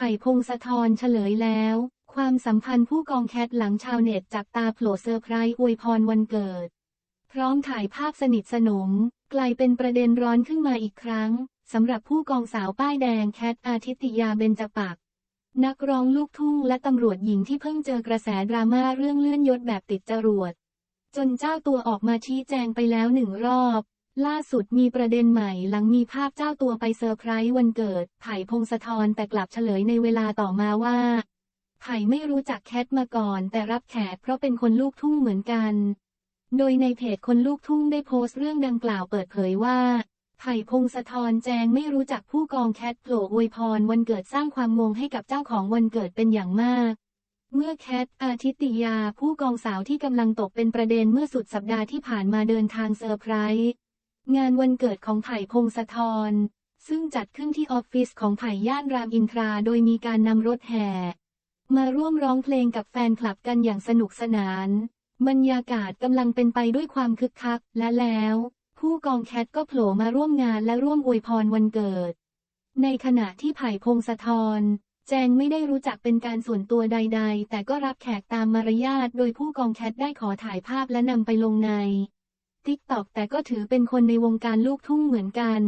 ผ่พงศธรเฉลยแล้ว ความสัมพันธ์ผู้กองแคทหลังชาวเน็ตจับตาโผล่เซอร์ไพรส์อวยพรวันเกิด พร้อมถ่ายภาพสนิทสนม กลายเป็นประเด็นร้อนขึ้นมาอีกครั้งสำหรับผู้กองสาวป้ายแดงแคทอาทิตยาเบญจปักนักร้องลูกทุ่งและตำรวจหญิงที่เพิ่งเจอกระแสดราม่าเรื่องเลื่อนยศแบบติดจรวด จนเจ้าตัวออกมาชี้แจงไปแล้วหนึ่งรอบ ล่าสุดมีประเด็นใหม่หลังมีภาพเจ้าตัวไปเซอร์ไพรส์วันเกิด ไผ่พงศธรแต่กลับเฉลยในเวลาต่อมาว่า ไผ่ไม่รู้จักแคทมาก่อน แต่รับแขกเพราะเป็นคนลูกทุ่งเหมือนกัน โดยในเพจคนลูกทุ่งได้โพสต์เรื่องดังกล่าวเปิดเผยว่า ไผ่พงศธรแจงไม่รู้จักผู้กองแคทโผล่อวยพรวันเกิดสร้างความงงให้กับเจ้าของวันเกิดเป็นอย่างมากเมื่อแคทอาทิตยาผู้กองสาวที่กำลังตกเป็นประเด็นเมื่อสุดสัปดาห์ที่ผ่านมาเดินทางเซอร์ไพรส์ งานวันเกิดของไผ่พงศธร ซึ่งจัดขึ้นที่ออฟฟิศของไผ่ย่านรามอินทราโดยมีการนำรถแห่ มาร่วมร้องเพลงกับแฟนคลับกันอย่างสนุกสนาน บรรยากาศกำลังเป็นไปด้วยความคึกคักและแล้ว ผู้กองแคทก็โผล่มาร่วมงานและร่วมอวยพรวันเกิด ในขณะที่ไผ่พงศธรแจงไม่ได้รู้จักเป็นการส่วนตัวใด ๆ แต่ก็รับแขกตามมารยาทโดยผู้กองแคทได้ขอถ่ายภาพและนำไปลงใน ติ๊กตอกแต่ก็ถือเป็นคนในวงการลูกทุ่งเหมือนกัน